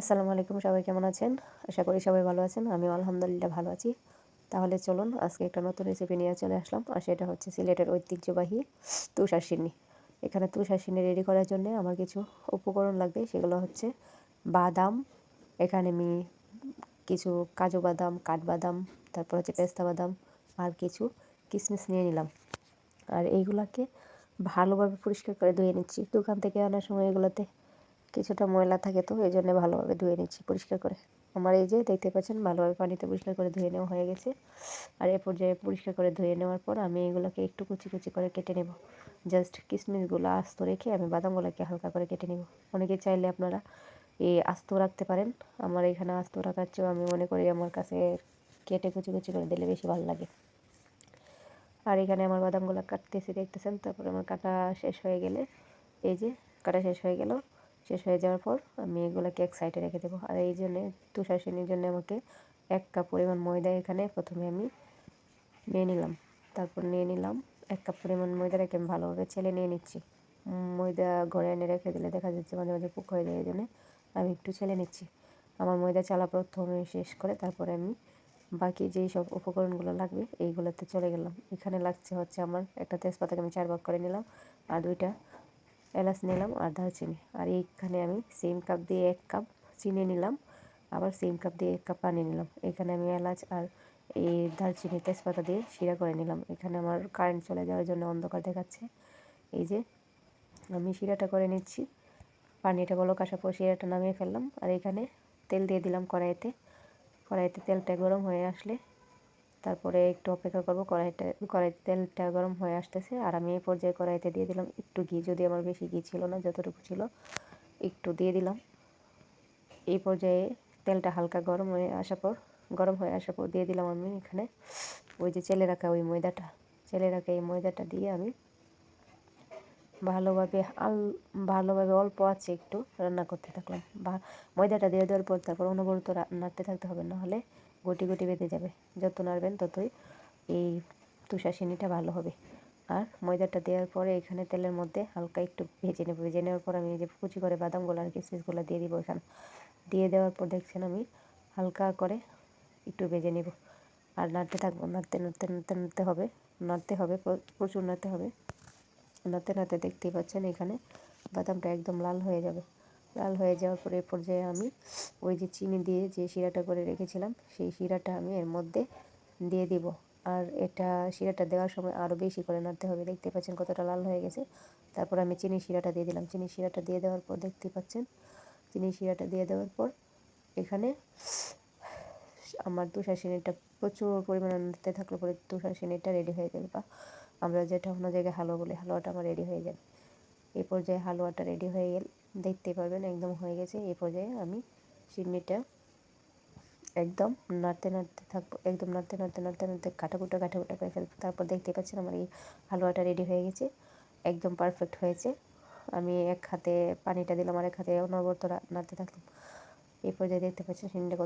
আসসালামু আলাইকুম, সবাই কেমন আছেন? আশা করি সবাই ভালো আছেন, আমিও আলহামদুলিল্লাহ ভালো আছি। তাহলে চলুন, আজকে একটা নতুন রেসিপি নিয়ে চলে আসলাম, আর সেটা হচ্ছে সিলেটের ঐতিহ্যবাহী তুষার সিন্নি। এখানে তুষার সিন্নি রেডি করার জন্য আমার কিছু উপকরণ লাগবে, সেগুলো হচ্ছে বাদাম, এখানে আমি কিছু কাজু বাদাম, কাঠবাদাম, তারপর হচ্ছে পেস্তা বাদাম, আর কিছু কিশমিশ নিয়ে নিলাম। আর এইগুলাকে ভালোভাবে পরিষ্কার করে ধুয়ে নিচ্ছি। দোকান থেকে আনার সময় এগুলোতে কিছুটা ময়লা থাকে তো, এই জন্য ভালোভাবে ধুয়ে নিচ্ছি পরিষ্কার করে। আমার এই যে দেখতে পাচ্ছেন, ভালোভাবে পানিতে পরিষ্কার করে ধুয়ে নেওয়া হয়ে গেছে। আর এ পর্যায়ে পরিষ্কার করে ধুয়ে নেওয়ার পর আমি এগুলোকে একটু কুচি কুচি করে কেটে নেব। জাস্ট কিশমিশগুলো আস্ত রেখে আমি বাদামগুলোকে হালকা করে কেটে নেব। অনেকে চাইলে আপনারা এই আস্ত রাখতে পারেন। আমার এখানে আস্ত রাখার চেয়েও আমি মনে করি আমার কাছে কেটে কুচি কুচি করে দিলে বেশি ভালো লাগে। আর এখানে আমার বাদামগুলো কাটতেছি, দেখতেছেন? তারপরে আমার কাটা শেষ হয়ে গেলে, এই যে কাটা শেষ হয়ে গেল। শেষ হয়ে যাওয়ার পর আমি এগুলোকে এক সাইডে রেখে দেবো। আর এই জন্যে তুষারসিনীর জন্য আমাকে এক কাপ পরিমাণ ময়দা এখানে প্রথমে আমি নিয়ে নিলাম। তারপর নিয়ে নিলাম এক কাপ পরিমাণ ময়দা রেখে আমি ভালোভাবে ছেলে নিয়ে নিচ্ছি। ময়দা ঘরে এনে রেখে দিলে দেখা যাচ্ছে মাঝে মাঝে পুক হয়ে যায়, এই জন্যে আমি একটু ছেলে নিচ্ছি। আমার ময়দা চালা প্রথমে শেষ করে তারপরে আমি বাকি যেই সব উপকরণগুলো লাগবে এইগুলোতে চলে গেলাম। এখানে লাগছে হচ্ছে আমার একটা তেজপাতাকে আমি চার ভাগ করে নিলাম আর দুইটা এলাচ নিলাম আর দারচিনি আর এইখানে আমি সেম কাপ দিয়ে এক কাপ চিনি নিলাম, আবার সেম কাপ দিয়ে এক কাপ পানি নিলাম। এখানে আমি এলাচ আর এই দারচিনি তেজপাতা দিয়ে শিরা করে নিলাম। এখানে আমার কারেন্ট চলে যাওয়ার জন্য অন্ধকার দেখাচ্ছে। এই যে আমি শিরাটা করে নিচ্ছি। পানিটা বলো কাঁসা পর শিরাটা নামিয়ে ফেললাম। আর এখানে তেল দিয়ে দিলাম কড়াইতে। কড়াইতে তেলটা গরম হয়ে আসলে তারপরে একটু অপেক্ষা করব, কড়াইটা, কড়াইতে তেলটা গরম হয়ে আসতেছে। আর আমি এই পর্যায়ে কড়াইতে দিয়ে দিলাম একটু ঘি, যদি আমার বেশি ঘি ছিল না, যতটুকু ছিল, একটু দিয়ে দিলাম। এই পর্যায়ে তেলটা হালকা গরম হয়ে আসার পর, গরম হয়ে আসার পর দিয়ে দিলাম আমি এখানে ওই যে চেলে রাখা ওই ময়দাটা। চেলে রাখা এই ময়দাটা দিয়ে আমি ভালোভাবে আল ভালোভাবে অল্প আছে একটু রান্না করতে থাকলাম। বা ময়দাটা দিয়ে দেওয়ার পর তারপর অনবরত নাড়তে থাকতে হবে, নাহলে গুটি গুটি বেঁধে যাবে। যত নাড়বেন ততই এই তুষাসিনিটা ভালো হবে। আর ময়দাটা দেওয়ার পরে এখানে তেলের মধ্যে হালকা একটু ভেজে নেব। ভেজে নেওয়ার পর আমি যে কুচি করে বাদামগুলো আর কিশমিশগুলো দিয়ে দিব এখানে। দিয়ে দেওয়ার পর দেখছেন আমি হালকা করে একটু ভেজে নেব। আর নাড়তে থাকব। নাড়তে নাড়তে নাড়তে নাড়তে হবে। নাড়তে হবে প্রচুর নাড়তে হবে। নাড়তে নাড়তে দেখতেই পাচ্ছেন এখানে বাদামটা একদম লাল হয়ে যাবে। লাল হয়ে যাওয়ার পরে পর্যায়ে আমি ওই যে চিনি দিয়ে যে শিরাটা করে রেখেছিলাম, সেই শিরাটা আমি এর মধ্যে দিয়ে দিব। আর এটা শিরাটা দেওয়ার সময় আরও বেশি করে নাড়তে হবে। দেখতে পাচ্ছেন কতটা লাল হয়ে গেছে। তারপর আমি চিনি শিরাটা দিয়ে দিলাম। চিনি শিরাটা দিয়ে দেওয়ার পর দেখতে পাচ্ছেন, চিনি শিরাটা দিয়ে দেওয়ার পর এখানে আমার তুষার সিনিটা প্রচুর পরিমাণে নাড়তে থাকলে পরে তুষার সিনিটা রেডি হয়ে যাবে বা আমরা যেটা অন্য জায়গায় হালুয়া বলি, হালুয়াটা আমার রেডি হয়ে যাবে এই পর্যায়ে হালুয়াটা রেডি হয়ে গেলে। দেখতে পাবেন একদম হয়ে গেছে। এ পর্যায়ে আমি চিমনিটা একদম নাড়তে নাড়তে থাকব, একদম নাড়তে নাড়তে নাড়তে নাড়তে কাটাকুটা কাটাকুটা করে ফেলব। তারপর দেখতে পাচ্ছেন আমার এই হালুয়াটা রেডি হয়ে গেছে, একদম পারফেক্ট হয়েছে। আমি এক হাতে পানিটা দিলাম আর এক হাতে অনবরত নাড়তে থাকলাম। এই পর্যায়ে দেখতে পাচ্ছেন চিমনিটা কত